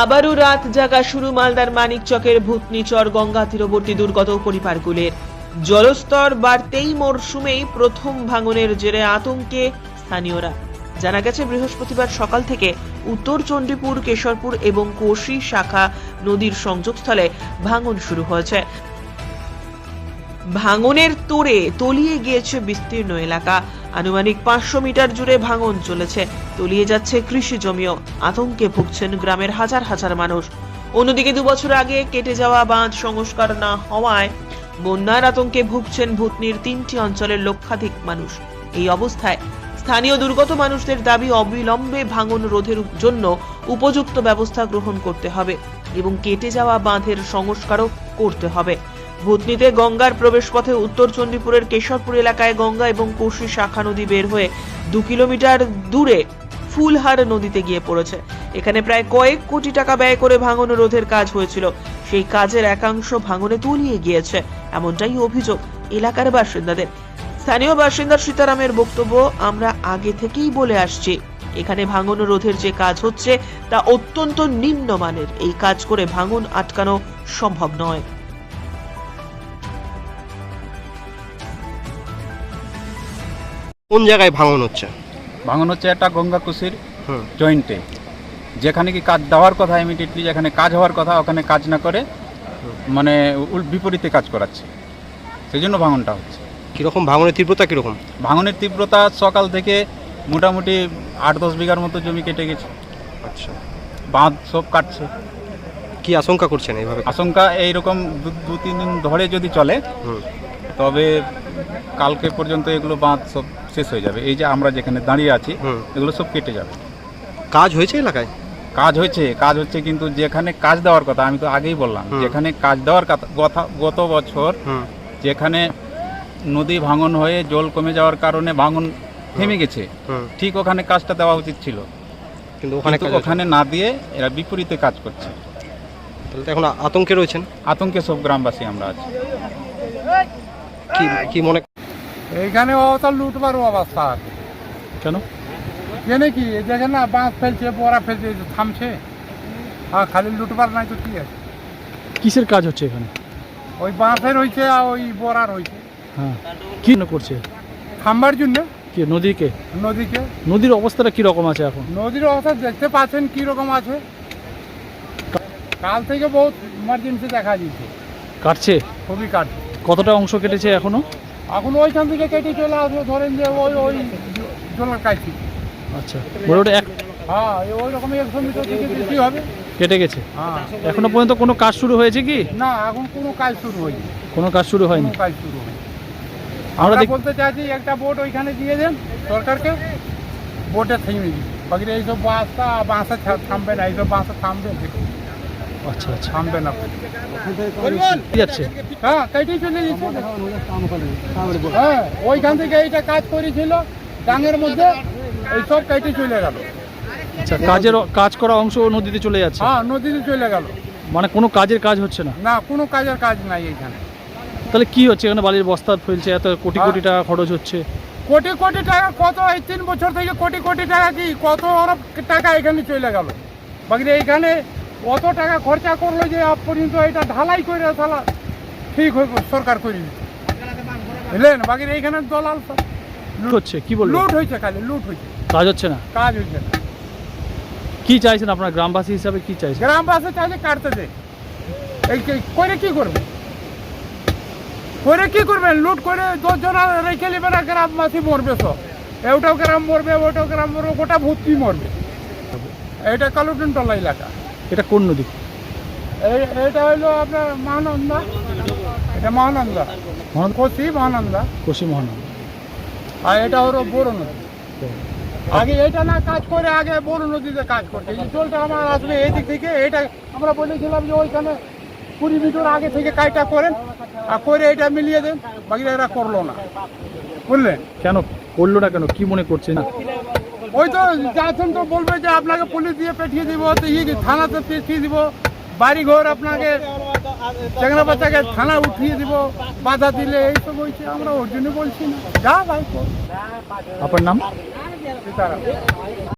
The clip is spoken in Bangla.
আবারও রাত জাগা শুরু মালদার মানিকচকের ভূতনিচর গঙ্গা তীরবর্তী দুর্গত পরিবারগুলির। জলস্তর বাড়তেই মরশুমেই প্রথম ভাঙনের জেরে আতঙ্কে স্থানীয়রা। জানা গেছে, বৃহস্পতিবার সকাল থেকে উত্তর চণ্ডীপুর, কেশরপুর এবং কোশি শাখা নদীর সংযোগস্থলে ভাঙন শুরু হয়েছে। ভাঙনের তোড়ে তলিয়ে গিয়েছে বিস্তীর্ণ এলাকা। আনুমানিক পাঁচশো মিটার জুড়ে ভাঙন চলেছে। তলিয়ে যাচ্ছে কৃষি জমিও। আতঙ্কে ভুগছেন গ্রামের হাজার হাজার মানুষ। অন্যদিকে দুবছর আগে কেটে যাওয়া বাঁধ সংস্কার না হওয়ায় বন্যার আতঙ্কে ভুগছেন ভূতনির তিনটি অঞ্চলের লক্ষাধিক মানুষ। এই অবস্থায় স্থানীয় দুর্গত মানুষদের দাবি অবিলম্বে ভাঙন রোধের জন্য উপযুক্ত ব্যবস্থা গ্রহণ করতে হবে এবং কেটে যাওয়া বাঁধের সংস্কারও করতে হবে। ভূতনিতে গঙ্গার প্রবেশপথে উত্তর চণ্ডীপুরের কেশরপুর এলাকায় গঙ্গা এবং কোশি শাখা নদী বের হয়ে দু কিলোমিটার দূরে ফুলহার নদীতে গিয়ে পড়েছে। এখানে প্রায় কয়েক কোটি টাকা ব্যয় করে ভাঙন রোধের কাজ হয়েছিল। সেই কাজের একাংশ ভাঙনে তলিয়ে গিয়েছে, এমনটাই অভিযোগ এলাকার বাসিন্দাদের। স্থানীয় বাসিন্দা সীতারামের বক্তব্য আমরা আগে থেকেই বলে আসছি। এখানে ভাঙন রোধের যে কাজ হচ্ছে, তা অত্যন্ত নিম্নমানের। এই কাজ করে ভাঙন আটকানো সম্ভব নয়। কোন জায়গায় ভাঙন হচ্ছে? ভাঙন হচ্ছে একটা গঙ্গা কুশির জয়েন্টে। যেখানে কি কাজ দেওয়ার কথা ইমিডিয়েটলি যেখানে কাজ হওয়ার কথা ওখানে কাজ না করে মানে উল বিপরীতে কাজ করাচ্ছে। সেই জন্য ভাঙনটা হচ্ছে। কীরকম? ভাঙনের তীব্রতা কীরকম? ভাঙনের তীব্রতা সকাল থেকে মোটামুটি আট দশ বিঘার মতো জমি কেটে গেছে। আচ্ছা। বাঁধ সব কাটছে। কি আশঙ্কা করছেন এইভাবে? আশঙ্কা এইরকম দু- দু তিন দিন ধরে যদি চলে তবে কালকে পর্যন্ত এগুলো বাঁধ সব শেষ হয়ে যাবে। এই যে আমরা যেখানে দাঁড়িয়ে আছি এগুলো সব কেটে যাবে। কাজ হয়েছে এলাকায়? কাজ হয়েছে কাজ হচ্ছে কিন্তু যেখানে কাজ দেওয়ার কথা আমি তো আগেই বললাম যেখানে কাজ দেওয়ার কথা গত বছর যেখানে নদী ভাঙন হয়ে জল কমে যাওয়ার কারণে ভাঙন থেমে গেছে ঠিক ওখানে কাজটা দেওয়া উচিত ছিল। কিন্তু ওখানে ওখানে না দিয়ে এরা বিপরীতে কাজ করছে। তাহলে এখন আতঙ্কে রয়েছেন? আতঙ্কে সব গ্রামবাসী আমরা আছি। কি কি মনে এইখানে অবস্থা লুটবার অবস্থা। আছে কেন কি দেখেন না বাঁশ ফেলছে বড়া ফেলছে থামছে। আর খালি লুটবার নাই তো কি আছে? কিসের কাজ হচ্ছে এখানে? ওই বাঁশের হয়েছে আর ওই বড়ার হয়েছে হ্যাঁ। কি করছে? থামবার জন্য। কি নদীকে? নদীকে। নদীর অবস্থাটা কি রকম আছে এখন? নদীর অবস্থা দেখতে পাচ্ছেন কি রকম আছে। কাল থেকে বহুত ইমার্জেন্সি দেখা দিচ্ছে কাটছে? খুবই কাটছে। কতটা অংশ কেটেছে এখনও? এখন ওইখান থেকে কেটে চলে আসবে ধরেন যে ওই ওই জলের কাছে। আচ্ছা এক হ্যাঁ ওই রকম একশো মিটার হবে? কেটে গেছে? হ্যাঁ। এখনও পর্যন্ত কোনো কাজ শুরু হয়েছে কি? না এখন কোনো কাজ শুরু হয়নি। কোনো কাজ শুরু হয়নি? কাজ শুরু হয়নি। আমরা বলতে চাইছি একটা বোট ওইখানে দিয়ে দেন সরকারকে। বোটে থেমে দিন বাকি এইসব বাসটা বাসে থামবে না এইসব বাসে থামবে। আচ্ছা আচ্ছা। থামবে না যাচ্ছে? হ্যাঁ কেটেই চলে গেছে। হ্যাঁ ওইখান থেকে এইটা কাজ করেছিল ডাঙের মধ্যে এইসব কেটে চলে গেল। আচ্ছা কাজের কাজ করা অংশ নদীতে চলে যাচ্ছে? হ্যাঁ নদীতে চলে গেল। মানে কোনো কাজের কাজ হচ্ছে না? না কোনো কাজের কাজ নাই এইখানে তাহলে কি হচ্ছে? এখানে বালির বস্তা ফেলছে এত কোটি হ্যাঁ। কোটি টাকা খরচ হচ্ছে। কোটি কোটি টাকা কত? এই তিন বছর থেকে কোটি কোটি টাকা কি? কত অরব টাকা এখানে চলে গেল? বাকি এইখানে কত টাকা খরচা করল যে আজ পর্যন্ত এটা ঢালাই করে তাহলে ঠিক হয়ে সরকার করে বুঝলেন বাকি এইখানে দলাল সব। কি হচ্ছে কি বলব লুট হয়েছে খালি লুট হয়েছে। কাজ হচ্ছে না? কাজ হয়েছে না। কি চাইছেন আপনার গ্রামবাসী হিসাবে কি চাইছেন? গ্রামবাসী চাইলে কাটতে দে। এই- করে কি করবে? করে কি করবেন লুট করে দশজন রেখে নেবে না গ্রামবাসী মরবে সব। এটাও গ্রাম মরবে ওটাও গ্রাম মরবে গোটা ভর্তি মরবে। এটা কালুটন টলা এলাকা। এটা কোন নদী? এটা হইল আপনার মহানন্দা। এটা মহানন্দা? কোচি মহানন্দা। কোশি মহানন্দা। আর এটা হলো বড় নদী। আগে এটা না কাজ করে আগে বড় নদীতে কাজ করতে। এই জলটা আমার আসবে এই দিক থেকে। এটা আমরা বলেছিলাম যে ওইখানে কুড়ি মিটার আগে থেকে কাজটা করেন। আর করে এটা মিলিয়ে দেন। বাকি এরা করল না। বুঝলেন? কেন? করল না কেন? কি মনে করছেন? ওই তো যাচ্ছেন তো বলবে যে আপনাকে পুলিশ দিয়ে পেঠিয়ে দিব তো ইয়ে থানাতে পেঠিয়ে দিব বাড়ি ঘর আপনাকে চেংরা বাচ্চাকে থানা উঠিয়ে দিব বাধা দিলে এইসব হয়েছে আমরা ওর জন্য বলছি না। যা ভাই। আপনার নাম? সীতারাম।